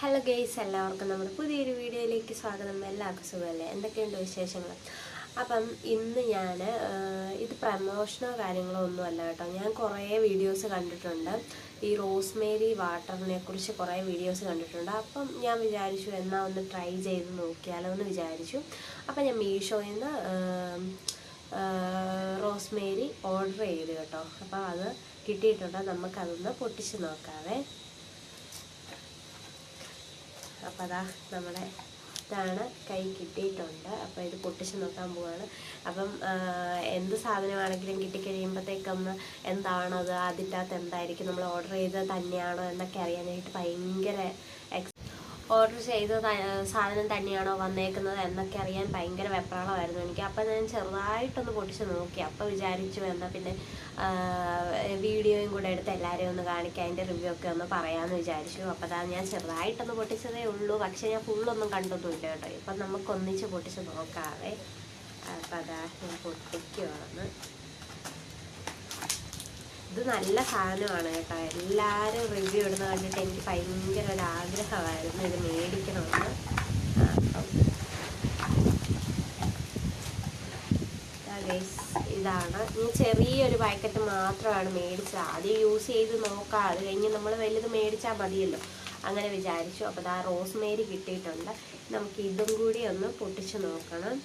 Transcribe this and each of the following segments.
Hello guys എല്ലാവർക്കും നമ്മുടെ പുതിയൊരു വീഡിയോയിലേക്ക് സ്വാഗതം. എല്ലാവർക്കും സുഖമല്ലേ? എന്തൊക്കെയുണ്ട് വിശേഷങ്ങൾ? അപ്പം ഇന്ന് ഞാൻ ഇത് പ്രമോഷനോ കാര്യങ്ങളോ ഒന്നും അല്ല കേട്ടോ. ഞാൻ കുറേ വീഡിയോസ് കണ്ടിട്ടുണ്ട്. ഈ റോസ്മേരി വാട്ടറിനെ കുറിച്ച് കുറേ വീഡിയോസ് കണ്ടിട്ടുണ്ട്. അപ്പം ഞാൻ വിചാരിച്ചു എന്നാൽ ഒന്ന് ട്രൈ ചെയ്ത് നോക്കിയാലോ എന്ന് വിചാരിച്ചു. അപ്പം ഞാൻ മീഷോയിൽ നിന്ന് റോസ്മേരി ഓർഡർ ചെയ്തു കേട്ടോ. അപ്പം അത് കിട്ടിയിട്ടുണ്ട്. നമുക്കതൊന്ന് പൊട്ടിച്ച് നോക്കാവേ. അപ്പം അതാ നമ്മുടെ ഇതാണ് കൈ കിട്ടിയിട്ടുണ്ട്. അപ്പോൾ ഇത് പൊട്ടിച്ച് നോക്കാൻ പോവാണ്. അപ്പം എന്ത് സാധനമാണെങ്കിലും കിട്ടിക്കഴിയുമ്പോഴത്തേക്കൊന്ന് എന്താണത്? അതിന്റെ അകത്ത് എന്തായിരിക്കും? നമ്മൾ ഓർഡർ ചെയ്തത് തന്നെയാണോ എന്നൊക്കെ അറിയാനായിട്ട് ഭയങ്കര ഓർഡർ ചെയ്ത സാധനം തന്നെയാണോ വന്നേക്കുന്നത് എന്നൊക്കെ അറിയാൻ ഭയങ്കര വെപ്രാളമായിരുന്നു എനിക്ക്. അപ്പം ഞാൻ ചെറുതായിട്ടൊന്ന് പൊട്ടിച്ച് നോക്കി. അപ്പോൾ വിചാരിച്ചു എന്നാൽ പിന്നെ വീഡിയോയും കൂടെ എടുത്ത് എല്ലാവരെയും ഒന്ന് കാണിക്കുക അതിന്റെ റിവ്യൂ ഒക്കെ ഒന്ന് പറയാമെന്ന് വിചാരിച്ചു. അപ്പോൾ അതാണ് ഞാൻ ചെറുതായിട്ടൊന്ന് പൊട്ടിച്ചതേ ഉള്ളൂ. പക്ഷേ ഞാൻ ഫുള്ളൊന്നും കണ്ടൊന്നുമില്ല കേട്ടോ. ഇപ്പം നമുക്ക് ഒന്നിച്ച് പൊട്ടിച്ച് നോക്കാവേ. അപ്പം അതാ ഞാൻ പൊട്ടിക്കുവാണ്. ഇത് നല്ല സാധനമാണ് കേട്ടോ. എല്ലാവരും റിവ്യൂ ഇടുന്ന കണ്ടിട്ട് എനിക്ക് ഭയങ്കര ഒരു ആഗ്രഹമായിരുന്നു ഇത് മേടിക്കണമെന്ന്. ഇതാണ്. ഇനി ചെറിയൊരു പാക്കറ്റ് മാത്രമാണ് മേടിച്ചത്. ആദ്യം യൂസ് ചെയ്ത് നോക്കാം. അത് കഴിഞ്ഞ് നമ്മൾ വലുത് മേടിച്ചാൽ മതിയല്ലോ. അങ്ങനെ വിചാരിച്ചു. അപ്പോൾ ഇതാ റോസ്മേരി കിട്ടിയിട്ടുണ്ട്. നമുക്ക് ഇതും കൂടി ഒന്ന് പൊട്ടിച്ച് നോക്കണം.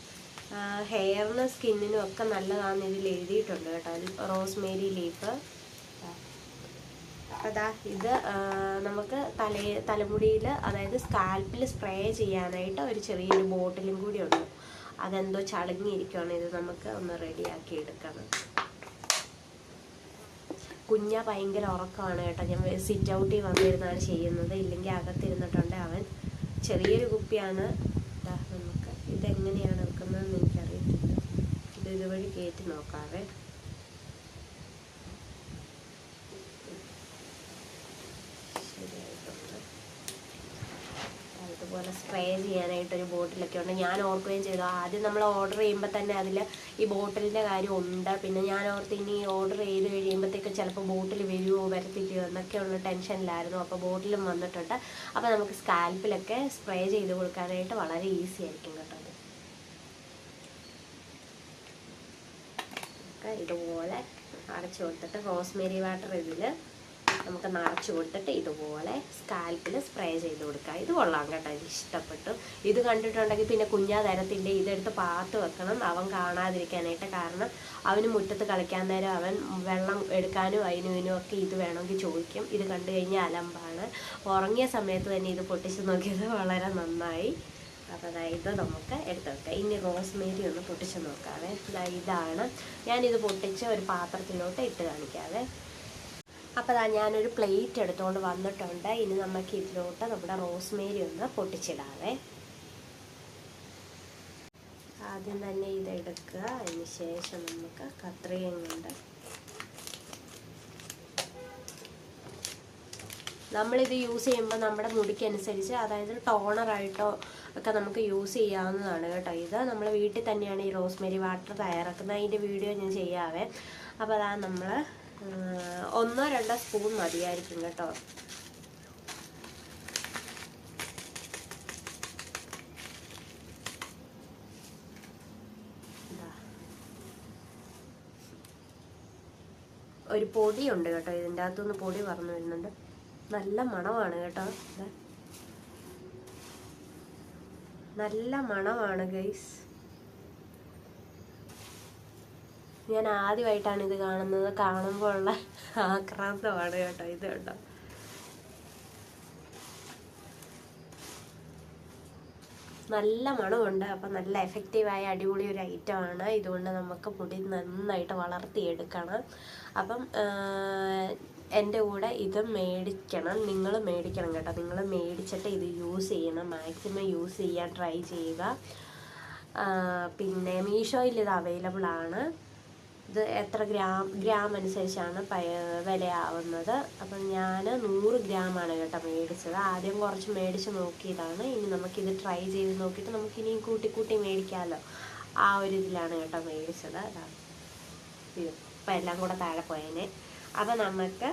ഹെയറിനും സ്കിന്നിനും ഒക്കെ നല്ലതാണെന്ന് ഇതിൽ എഴുതിയിട്ടുണ്ട് കേട്ടോ. റോസ്മേരി ലീഫ് അതാ ഇത് നമുക്ക് തല തലമുടിയിൽ അതായത് സ്കാൽപ്പിൽ സ്പ്രേ ചെയ്യാനായിട്ട് ഒരു ചെറിയൊരു ബോട്ടിലും കൂടി ഉണ്ട്. അതെന്തോ ചളങ്ങിയിരിക്കുകയാണ് ഇത് നമുക്ക് ഒന്ന് റെഡിയാക്കി എടുക്കണം. കുഞ്ഞ ഭയങ്കര ഉറക്കമാണ് കേട്ടോ. ഞാൻ സിറ്റ് ഔട്ടിൽ വന്നിരുന്നാണ് ചെയ്യുന്നത്. ഇല്ലെങ്കിൽ അകത്തിരുന്നിട്ടുണ്ട് അവൻ. ചെറിയൊരു കുപ്പിയാണ്. നമുക്ക് ഇതെങ്ങനെയാണ് വെക്കുന്നതെന്ന് എനിക്കറിയത്തില്ല. ഇത് ഇതുവഴി കയറ്റി നോക്കാവേ. അതുപോലെ സ്പ്രേ ചെയ്യാനായിട്ട് ഒരു ബോട്ടിലൊക്കെ ഉണ്ട്. ഞാൻ ഓർക്കുകയും ചെയ്തു ആദ്യം നമ്മൾ ഓർഡർ ചെയ്യുമ്പോൾ തന്നെ അതിൽ ഈ ബോട്ടിലിന്റെ കാര്യം ഉണ്ട്. പിന്നെ ഞാൻ ഓർത്ത് ഇനി ഓർഡർ ചെയ്ത് കഴിയുമ്പോഴത്തേക്ക് ചിലപ്പോൾ ബോട്ടിൽ വരുമോ വരത്തില്ലയോ എന്നൊക്കെയുള്ള ടെൻഷനിലായിരുന്നു. അപ്പോൾ ബോട്ടിലും വന്നിട്ടുണ്ട്. അപ്പോൾ നമുക്ക് സ്കാൽപ്പിലൊക്കെ സ്പ്രേ ചെയ്ത് കൊടുക്കാനായിട്ട് വളരെ ഈസി ആയിരിക്കും കേട്ടോ ഇതുപോലെ അടച്ചു കൊടുത്തിട്ട് റോസ്മേരി വാട്ടർ ഇതിൽ നമുക്ക് നിറച്ച് കൊടുത്തിട്ട് ഇതുപോലെ സ്കാൽപ്പിൽ സ്പ്രേ ചെയ്ത് കൊടുക്കുക ഇത് കൊള്ളാം കേട്ടോ. ഇത് ഇഷ്ടപ്പെട്ടു. ഇത് കണ്ടിട്ടുണ്ടെങ്കിൽ പിന്നെ കുഞ്ഞാ തരത്തിന്റെ ഇതെടുത്ത് പാത്ത് വെക്കണം. അവൻ കാണാതിരിക്കാനായിട്ട് കാരണം അവന് മുറ്റത്ത് കളിക്കാൻ നേരം അവൻ വെള്ളം എടുക്കാനും അതിനും ഇതിനും ഒക്കെ ഇത് വേണമെങ്കിൽ ചോദിക്കും. ഇത് കണ്ടു കഴിഞ്ഞാൽ അലമ്പാണ്. ഉറങ്ങിയ സമയത്ത് തന്നെ ഇത് പൊട്ടിച്ച് നോക്കിയത് വളരെ നന്നായി. അപ്പോൾ ഇത് നമുക്ക് എടുത്ത് വെക്കാം. ഇനി റോസ്മേരി ഒന്ന് പൊട്ടിച്ച് നോക്കാവേ. ഇതാണ്. ഞാനിത് പൊട്ടിച്ച് ഒരു പാത്രത്തിലോട്ട് ഇട്ട് കാണിക്കാവേ. അപ്പോൾ അതാ ഞാനൊരു പ്ലേറ്റ് എടുത്തുകൊണ്ട് വന്നിട്ടുണ്ട്. ഇനി നമുക്ക് ഇതിലോട്ട് നമ്മുടെ റോസ്മേരി ഒന്ന് പൊട്ടിച്ചിടാവേ. ആദ്യം തന്നെ ഇതെടുക്കുക. അതിന് ശേഷം നമുക്ക് കത്രികയും കൊണ്ട് നമ്മളിത് യൂസ് ചെയ്യുമ്പോൾ നമ്മുടെ മുടിക്കനുസരിച്ച് അതായത് ടോണറായിട്ടോ ഒക്കെ നമുക്ക് യൂസ് ചെയ്യാവുന്നതാണ് കേട്ടോ ഇത്. നമ്മൾ വീട്ടിൽ തന്നെയാണ് ഈ റോസ്മേരി വാട്ടർ തയ്യാറാക്കുന്നത്. അതിന്റെ വീഡിയോ ഞാൻ ചെയ്യാവേ. അപ്പോൾ അതാ നമ്മൾ ഒന്നോ രണ്ടോ സ്പൂൺ മതിയായിരിക്കും കേട്ടോ. ഒരു പൊടിയുണ്ട് കേട്ടോ ഇതിന്റെ അകത്തുനിന്ന് പൊടി പറഞ്ഞു വരുന്നുണ്ട്. നല്ല മണമാണ് കേട്ടോ നല്ല മണമാണ് ഗൈസ്. ഞാൻ ആദ്യമായിട്ടാണ് ഇത് കാണുന്നത്. കാണുമ്പോൾ ഉള്ള ആക്രാന്തമാണ് കേട്ടോ ഇത് കേട്ടോ. നല്ല മണമുണ്ട്. അപ്പം നല്ല എഫക്റ്റീവായ അടിപൊളി ഒരു ഐറ്റമാണ് ഇതുകൊണ്ട് നമുക്ക് മുടി നന്നായിട്ട് വളർത്തിയെടുക്കണം. അപ്പം എന്റെ കൂടെ ഇത് മേടിക്കണം. നിങ്ങൾ മേടിക്കണം കേട്ടോ. നിങ്ങൾ മേടിച്ചിട്ട് ഇത് യൂസ് ചെയ്യണം. മാക്സിമം യൂസ് ചെയ്യാൻ ട്രൈ ചെയ്യുക. പിന്നെ മീഷോയിൽ ഇത് അവൈലബിൾ ആണ്. ഇത് എത്ര ഗ്രാം ഗ്രാം അനുസരിച്ചാണ് വിലയാവുന്നത്. അപ്പം ഞാൻ നൂറ് ഗ്രാമാണ് കേട്ടോ മേടിച്ചത്. ആദ്യം കുറച്ച് മേടിച്ച് നോക്കിയതാണ്. ഇനി നമുക്കിത് ട്രൈ ചെയ്ത് നോക്കിയിട്ട് നമുക്കിനി കൂട്ടി കൂട്ടി മേടിക്കാമല്ലോ ആ ഒരു ഇതിലാണ് കേട്ടോ മേടിച്ചത്. അതാണ് ഇപ്പം എല്ലാം കൂടെ താഴെ പോയേനെ. അപ്പം നമുക്ക്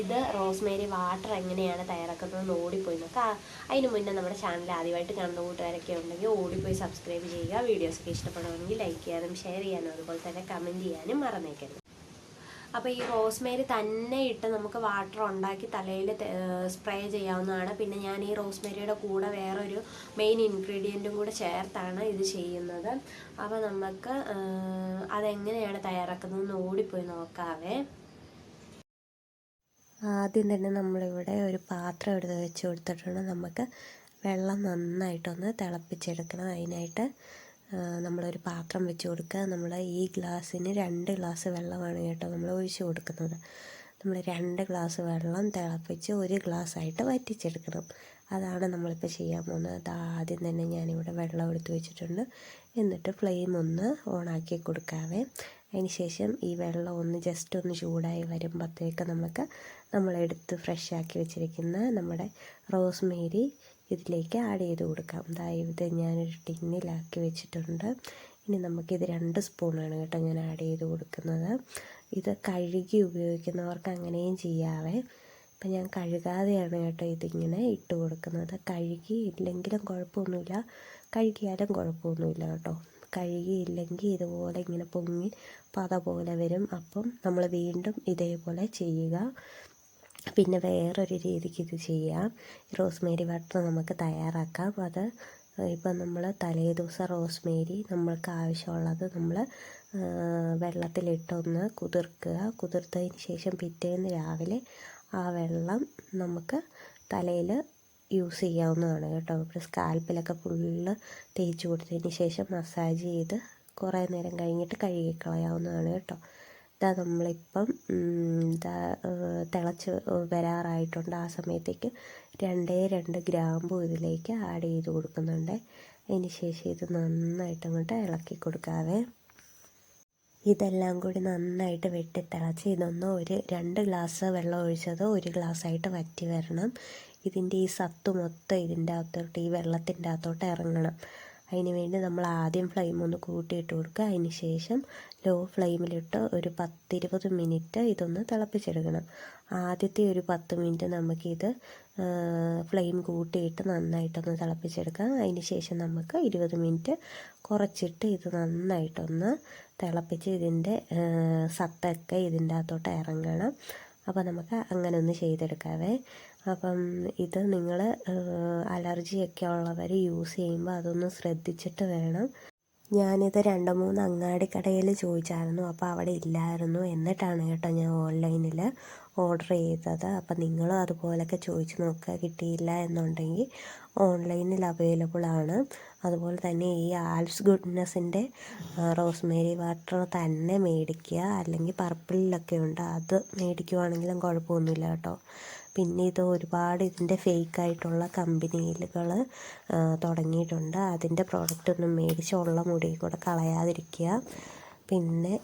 ഇത് റോസ്മേരി വാട്ടർ എങ്ങനെയാണ് തയ്യാറാക്കുന്നത് ഓടിപ്പോയി നോക്കുക അതിന് മുന്നേ നമ്മുടെ ചാനൽ ആദ്യമായിട്ട് കാണുന്ന കൂട്ടുകാരൊക്കെ ഉണ്ടെങ്കിൽ ഓടിപ്പോയി സബ്സ്ക്രൈബ് ചെയ്യുക. വീഡിയോസൊക്കെ ഇഷ്ടപ്പെടുകയാണെങ്കിൽ ലൈക്ക് ചെയ്യാനും ഷെയർ ചെയ്യാനും അതുപോലെ തന്നെ കമന്റ് ചെയ്യാനും മറന്നേക്കരുത്. അപ്പോൾ ഈ റോസ്മേരി തന്നെ ഇട്ട് നമുക്ക് വാട്ടർ ഉണ്ടാക്കി തലയിൽ സ്പ്രേ ചെയ്യാവുന്നതാണ്. പിന്നെ ഞാൻ ഈ റോസ്മേരിയുടെ കൂടെ വേറൊരു മെയിൻ ഇൻഗ്രീഡിയന്റും കൂടെ ചേർത്താണ് ഇത് ചെയ്യുന്നത്. അപ്പോൾ നമുക്ക് അതെങ്ങനെയാണ് തയ്യാറാക്കുന്നതെന്ന് ഓടിപ്പോയി നോക്കാവേ. ആദ്യം തന്നെ നമ്മളിവിടെ ഒരു പാത്രം എടുത്ത് വെച്ച് കൊടുത്തിട്ടുണ്ട് നമുക്ക് വെള്ളം നന്നായിട്ടൊന്ന് തിളപ്പിച്ചെടുക്കണം. അതിനായിട്ട് നമ്മളൊരു പാത്രം വെച്ച് കൊടുക്കുക. നമ്മൾ ഈ ഗ്ലാസ്സിന് രണ്ട് ഗ്ലാസ് വെള്ളമാണ് കേട്ടോ നമ്മൾ ഒഴിച്ച് കൊടുക്കുന്നത്. നമ്മൾ രണ്ട് ഗ്ലാസ് വെള്ളം തിളപ്പിച്ച് ഒരു ഗ്ലാസ് ആയിട്ട് വറ്റിച്ചെടുക്കണം. അതാണ് നമ്മളിപ്പോൾ ചെയ്യാൻ പോകുന്നത്. ആദ്യം തന്നെ ഞാനിവിടെ വെള്ളം എടുത്ത് വെച്ചിട്ടുണ്ട്. എന്നിട്ട് ഫ്ലെയിം ഒന്ന് ഓണാക്കി കൊടുക്കാവേ. അതിന് ശേഷം ഈ വെള്ളം ഒന്ന് ജസ്റ്റ് ഒന്ന് ചൂടായി വരുമ്പോഴത്തേക്ക് നമുക്ക് നമ്മളെടുത്ത് ഫ്രഷ് ആക്കി വെച്ചിരിക്കുന്ന നമ്മുടെ റോസ്മേരി ഇതിലേക്ക് ആഡ് ചെയ്ത് കൊടുക്കാം. അതായത് ഞാനൊരു ടിന്നിലാക്കി വെച്ചിട്ടുണ്ട്. ഇനി നമുക്കിത് രണ്ട് സ്പൂണാണ് കേട്ടോ ഞാൻ ആഡ് ചെയ്ത് കൊടുക്കുന്നത്. ഇത് കഴുകി ഉപയോഗിക്കുന്നവർക്ക് അങ്ങനെയും ചെയ്യാവേ. ഇപ്പം ഞാൻ കഴുകാതെയാണ് കേട്ടോ ഇതിങ്ങനെ ഇട്ട് കൊടുക്കുന്നത്. കഴുകി ഇല്ലെങ്കിലും കുഴപ്പമൊന്നുമില്ല. കഴുകിയാലും കുഴപ്പമൊന്നുമില്ല കേട്ടോ. കഴുകിയില്ലെങ്കിൽ ഇതുപോലെ ഇങ്ങനെ പൊങ്ങി പത പോലെ വരും. അപ്പം നമ്മൾ വീണ്ടും ഇതേപോലെ ചെയ്യുക. പിന്നെ വേറൊരു രീതിക്ക് ഇത് ചെയ്യാം. റോസ്മേരി വാട്ടർ നമുക്ക് തയ്യാറാക്കാം. അത് ഇപ്പം നമ്മൾ തലേ ദിവസം റോസ്മേരി നമ്മൾക്ക് ആവശ്യമുള്ളത് നമ്മൾ വെള്ളത്തിലിട്ടൊന്ന് കുതിർക്കുക. കുതിർത്തതിന് ശേഷം പിറ്റേന്ന് രാവിലെ ആ വെള്ളം നമുക്ക് തലയിൽ യൂസ് ചെയ്യാവുന്നതാണ് കേട്ടോ. ഇപ്പോൾ സ്കാൽപ്പിലൊക്കെ ഫുള്ള് തേച്ച് കൊടുത്തതിന് ശേഷം മസാജ് ചെയ്ത് കുറേ നേരം കഴിഞ്ഞിട്ട് കഴുകിക്കളയാവുന്നതാണ് കേട്ടോ. ഇതാ നമ്മളിപ്പം ഇതാ തിളച്ച് വരാറായിട്ടുണ്ട്. ആ സമയത്തേക്ക് രണ്ടേ രണ്ട് ഗ്രാമ്പു ഇതിലേക്ക് ആഡ് ചെയ്ത് കൊടുക്കുന്നുണ്ട്. അതിന് ശേഷം ഇത് നന്നായിട്ട് അങ്ങോട്ട് ഇളക്കി കൊടുക്കാതെ ഇതെല്ലാം കൂടി നന്നായിട്ട് വെട്ടി തിളച്ച് ഇതൊന്ന് ഒരു രണ്ട് ഗ്ലാസ് വെള്ളം ഒഴിച്ചത് ഒരു ഗ്ലാസ്സായിട്ട് വറ്റി വരണം. ഇതിന്റെ ഈ സത്ത് മൊത്തം ഇതിന്റെ അകത്തോട്ട് ഈ വെള്ളത്തിന്റെ അകത്തോട്ട് ഇറങ്ങണം. അതിന് വേണ്ടി നമ്മൾ ആദ്യം ഫ്ലെയിം ഒന്ന് കൂട്ടിയിട്ട് കൊടുക്കുക. അതിന് ശേഷം ലോ ഫ്ലെയിമിലിട്ട് ഒരു പത്തിരുപത് മിനിറ്റ് ഇതൊന്ന് തിളപ്പിച്ചെടുക്കണം. ആദ്യത്തെ ഒരു പത്ത് മിനിറ്റ് നമുക്കിത് ഫ്ലെയിം കൂട്ടിയിട്ട് നന്നായിട്ടൊന്ന് തിളപ്പിച്ചെടുക്കാം. അതിന് ശേഷം നമുക്ക് ഇരുപത് മിനിറ്റ് കുറച്ചിട്ട് ഇത് നന്നായിട്ടൊന്ന് തിളപ്പിച്ച് ഇതിന്റെ സത്തൊക്കെ ഇതിന്റെ അകത്തോട്ട് ഇറങ്ങണം. അപ്പോൾ നമുക്ക് അങ്ങനെ ഒന്ന് ചെയ്തെടുക്കാവേ. അപ്പം ഇത് നിങ്ങൾ അലർജിയൊക്കെ ഉള്ളവർ യൂസ് ചെയ്യുമ്പോൾ അതൊന്ന് ശ്രദ്ധിച്ചിട്ട് വേണം. ഞാനിത് രണ്ട് മൂന്ന് അങ്ങാടി കടയിൽ ചോദിച്ചായിരുന്നു. അപ്പോൾ അവിടെ ഇല്ലായിരുന്നു എന്നിട്ടാണ് കേട്ടോ ഞാൻ ഓൺലൈനിൽ ഓർഡർ ചെയ്തത്. അപ്പോൾ നിങ്ങളും അതുപോലൊക്കെ ചോദിച്ച് നോക്കുക കിട്ടിയില്ല എന്നുണ്ടെങ്കിൽ ഓൺലൈനിൽ അവൈലബിൾ ആണ്. അതുപോലെ തന്നെ ഈ ആൽസ് ഗുഡ്നെസ്സിന്റെ റോസ്മേരി വാട്ടർ തന്നെ മേടിക്കുക. അല്ലെങ്കിൽ പർപ്പിളിലൊക്കെ ഉണ്ട്. അത് മേടിക്കുവാണെങ്കിലും കുഴപ്പമൊന്നുമില്ല കേട്ടോ. പിന്നെ ഇത് ഒരുപാട് ഇതിന്റെ ഫേക്കായിട്ടുള്ള കമ്പനികൾ തുടങ്ങിയിട്ടുണ്ട്. അതിന്റെ പ്രോഡക്റ്റ് ഒന്നും മേടിച്ച് ഉള്ള മുടി കൂടെ കളയാതിരിക്കുക. പിന്നെ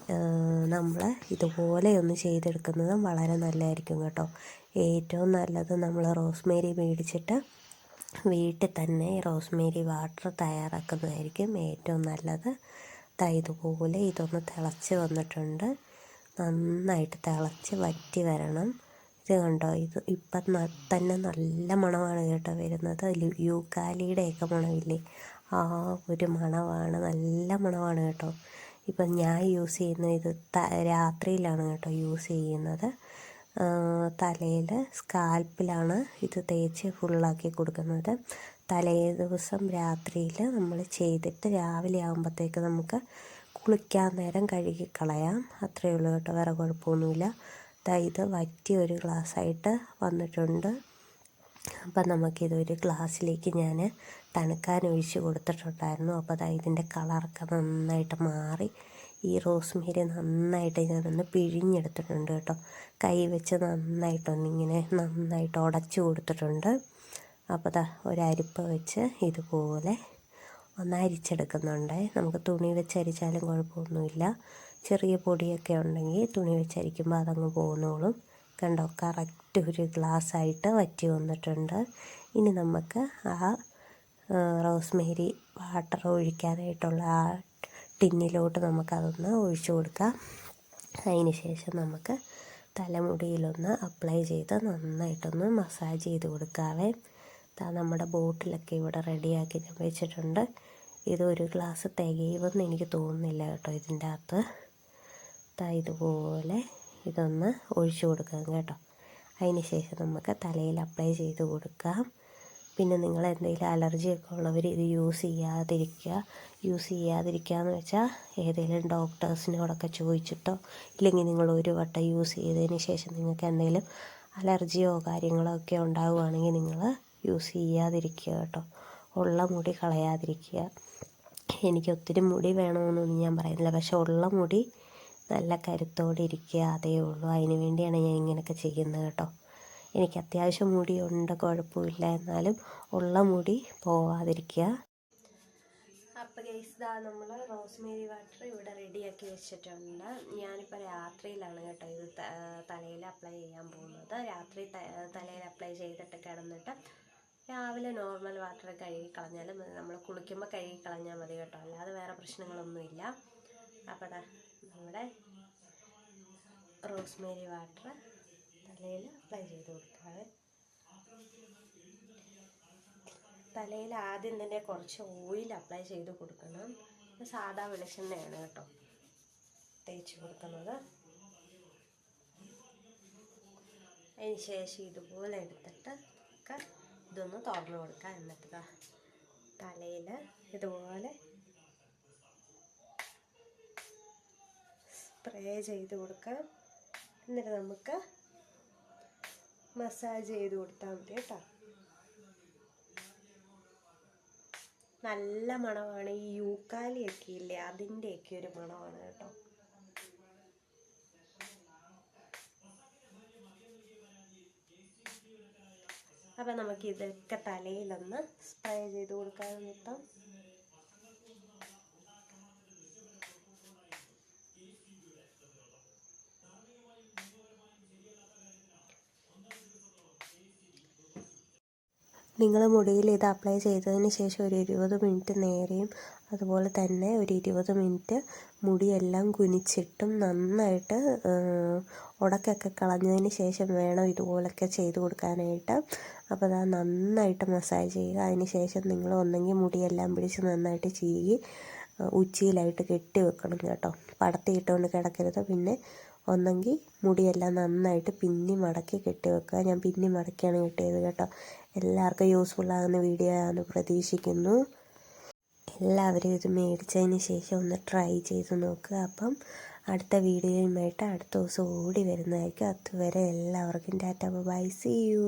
നമ്മൾ ഇതുപോലെ ഒന്ന് ചെയ്തെടുക്കുന്നതും വളരെ നല്ലതായിരിക്കും കേട്ടോ. ഏറ്റവും നല്ലത് നമ്മൾ റോസ്മേരി മേടിച്ചിട്ട് വീട്ടിൽ തന്നെ റോസ്മേരി വാട്ടർ തയ്യാറാക്കുന്നതായിരിക്കും ഏറ്റവും നല്ലത്. ദാ ഇതുപോലെ ഇതൊന്ന് തിളച്ച് വന്നിട്ടുണ്ട്. നന്നായിട്ട് തിളച്ച് വറ്റി വരണം. ഇത് കണ്ടോ? ഇത് ഇപ്പം തന്നെ നല്ല മണമാണ് കേട്ടോ വരുന്നത്. യൂക്കാലിയുടെയൊക്കെ മണമില്ലേ? ആ ഒരു മണമാണ് നല്ല മണമാണ് കേട്ടോ. ഇപ്പം ഞാൻ യൂസ് ചെയ്യുന്ന ഇത് രാത്രിയിലാണ് കേട്ടോ യൂസ് ചെയ്യുന്നത്. തലയിൽ സ്കാൽപ്പിലാണ് ഇത് തേച്ച് ഫുള്ളാക്കി കൊടുക്കുന്നത്. തലേ ദിവസം രാത്രിയിൽ നമ്മൾ ചെയ്തിട്ട് രാവിലെ ആകുമ്പോഴത്തേക്ക് നമുക്ക് കുളിക്കാൻ നേരം കഴുകി കളയാം. അത്രയേ ഉള്ളൂ കേട്ടോ വേറെ കുഴപ്പമൊന്നുമില്ല. ഇത് വറ്റിയ ഒരു ഗ്ലാസ്സായിട്ട് വന്നിട്ടുണ്ട്. അപ്പം നമുക്കിതൊരു ഗ്ലാസ്സിലേക്ക് ഞാൻ തണുക്കാൻ ഒഴിച്ച് കൊടുത്തിട്ടുണ്ടായിരുന്നു. അപ്പോൾ അതാ ഇതിന്റെ കളറൊക്കെ നന്നായിട്ട് മാറി. ഈ റോസ്മേരി നന്നായിട്ട് ഞാനൊന്ന് പിഴിഞ്ഞെടുത്തിട്ടുണ്ട് കേട്ടോ. കൈ വെച്ച് നന്നായിട്ടൊന്നിങ്ങനെ നന്നായിട്ട് ഉടച്ചു കൊടുത്തിട്ടുണ്ട്. അപ്പോൾ ദാ ഒരരിപ്പ വെച്ച് ഇതുപോലെ ഒന്ന് അരിച്ചെടുക്കുന്നുണ്ട്. നമുക്ക് തുണി വെച്ച് അരിച്ചാലും കുഴപ്പമൊന്നുമില്ല. ചെറിയ പൊടിയൊക്കെ ഉണ്ടെങ്കിൽ തുണി വെച്ചരിക്കുമ്പോൾ അതങ്ങ് പോകുന്നോളും കണ്ടോ? കറക്റ്റ് ഒരു ഗ്ലാസ് ആയിട്ട് വറ്റി വന്നിട്ടുണ്ട്. ഇനി നമുക്ക് ആ റോസ്മേരി വാട്ടർ ഒഴിക്കാനായിട്ടുള്ള ആ ടിന്നിലോട്ട് നമുക്കതൊന്ന് ഒഴിച്ചു കൊടുക്കാം. അതിന് ശേഷം നമുക്ക് തലമുടിയിലൊന്ന് അപ്ലൈ ചെയ്ത് നന്നായിട്ടൊന്ന് മസാജ് ചെയ്ത് കൊടുക്കാവേ. ദാ നമ്മുടെ ബോട്ടിലൊക്കെ ഇവിടെ റെഡിയാക്കി ഞാൻ വെച്ചിട്ടുണ്ട്. ഇതൊരു ഗ്ലാസ് തികയുമെന്ന് എനിക്ക് തോന്നുന്നില്ല കേട്ടോ ഇതിന്റെ അകത്ത്. ദാ ഇതുപോലെ ഇതൊന്ന് ഒഴിച്ചു കൊടുക്കാം കേട്ടോ. അതിന് ശേഷം നമുക്ക് തലയിൽ അപ്ലൈ ചെയ്ത് കൊടുക്കാം. പിന്നെ നിങ്ങൾ എന്തെങ്കിലും അലർജി ഒക്കെ ഉള്ളവർ ഇത് യൂസ് ചെയ്യാതിരിക്കുക. യൂസ് ചെയ്യാതിരിക്കുക എന്ന് വെച്ചാൽ ഏതെങ്കിലും ഡോക്ടേഴ്സിനോടൊക്കെ ചോദിച്ചിട്ടോ ഇല്ലെങ്കിൽ നിങ്ങൾ ഒരു വട്ടം യൂസ് ചെയ്തതിന് ശേഷം നിങ്ങൾക്ക് എന്തെങ്കിലും അലർജിയോ കാര്യങ്ങളോ ഒക്കെ ഉണ്ടാവുകയാണെങ്കിൽ നിങ്ങൾ യൂസ് ചെയ്യാതിരിക്കുക കേട്ടോ. ഉള്ള മുടി കളയാതിരിക്കുക. എനിക്ക് ഒത്തിരി മുടി വേണമെന്നൊന്നും ഞാൻ പറയുന്നില്ല. പക്ഷെ ഉള്ള മുടി നല്ല കരുത്തോടെ ഇരിക്കുക അതേ ഉള്ളൂ. അതിന് വേണ്ടിയാണ് ഞാൻ ഇങ്ങനെയൊക്കെ ചെയ്യുന്നത് കേട്ടോ. എനിക്ക് അത്യാവശ്യം മുടിയുണ്ട് കുഴപ്പമില്ല. എന്നാലും ഉള്ള മുടി പോവാതിരിക്കുക. അപ്പോൾ ഗൈസ് ഇതാ നമ്മൾ റോസ്മേരി വാട്ടർ ഇവിടെ റെഡിയാക്കി വെച്ചിട്ടുണ്ട്. ഞാനിപ്പോൾ രാത്രിയിലാണ് കേട്ടോ ഇത് തലയിൽ അപ്ലൈ ചെയ്യാൻ പോകുന്നത്. രാത്രി തലയിൽ അപ്ലൈ ചെയ്തിട്ട് കിടന്നിട്ട് രാവിലെ നോർമൽ വാട്ടർ കഴുകി കളഞ്ഞാലും നമ്മൾ കുളിക്കുമ്പോൾ കഴുകി കളഞ്ഞാൽ മതി കേട്ടോ. അല്ലാതെ വേറെ പ്രശ്നങ്ങളൊന്നുമില്ല. അപ്പോൾ നമ്മുടെ റോസ്മേരി വാട്ടർ തലയിൽ അപ്ലൈ ചെയ്ത് കൊടുക്കാതെ തലയിൽ ആദ്യം തന്നെ കുറച്ച് ഓയിൽ അപ്ലൈ ചെയ്ത് കൊടുക്കണം. സാധാ വെളിച്ചെണ്ണയാണ് കേട്ടോ. തേച്ച് കൊടുക്കുന്നത്. അതിന് ശേഷം ഇതുപോലെ എടുത്തിട്ട് ഒക്കെ ഇതൊന്ന് തുറന്നു കൊടുക്കുക. എന്നിട്ട് തലയിൽ ഇതുപോലെ സ്പ്രേ ചെയ്ത് കൊടുക്കാം. എന്നിട്ട് നമുക്ക് മസാജ് ചെയ്ത് കൊടുത്താൽ മതി കേട്ടോ. നല്ല മണമാണ്. ഈ യൂക്കാലിയൊക്കെ ഇല്ലേ അതിന്റെയൊക്കെ ഒരു മണമാണ് കേട്ടോ. അപ്പം നമുക്ക് ഇതൊക്കെ തലയിലൊന്ന് സ്പ്രേ ചെയ്ത് കൊടുക്കാൻ കിട്ടും. നിങ്ങൾ മുടിയിൽ ഇത് അപ്ലൈ ചെയ്തതിന് ശേഷം ഒരു ഇരുപത് മിനിറ്റ് നേരെയും അതുപോലെ തന്നെ ഒരു ഇരുപത് മിനിറ്റ് മുടിയെല്ലാം കുനിച്ചിട്ടും നന്നായിട്ട് ഉടക്കൊക്കെ കളഞ്ഞതിന് ശേഷം വേണം ഇതുപോലൊക്കെ ചെയ്ത് കൊടുക്കാനായിട്ട്. അപ്പോൾ അത് നന്നായിട്ട് മസാജ് ചെയ്യുക. അതിന് ശേഷം നിങ്ങൾ ഒന്നെങ്കിൽ മുടിയെല്ലാം പിടിച്ച് നന്നായിട്ട് ചീകി ഉച്ചിയിലായിട്ട് കെട്ടി വെക്കണം കേട്ടോ. പടത്തിയിട്ടുകൊണ്ട് കിടക്കരുത്. പിന്നെ ഒന്നെങ്കിൽ മുടിയെല്ലാം നന്നായിട്ട് പിന്നി മടക്കി കെട്ടി വെക്കുക. ഞാൻ പിന്നി മടക്കിയാണ് കെട്ടിയത് കേട്ടോ. എല്ലാവർക്കും യൂസ്ഫുൾ ആകുന്ന വീഡിയോ ആണ് പ്രതീക്ഷിക്കുന്നു. എല്ലാവരും ഇത് മേടിച്ചതിന് ശേഷം ഒന്ന് ട്രൈ ചെയ്ത് നോക്കുക അപ്പം അടുത്ത വീഡിയോയുമായിട്ട് അടുത്ത ദിവസം ഓടി വരുന്നതായിരിക്കും. അതുവരെ എല്ലാവർക്കും ഡാറ്റ ബൈ സി യു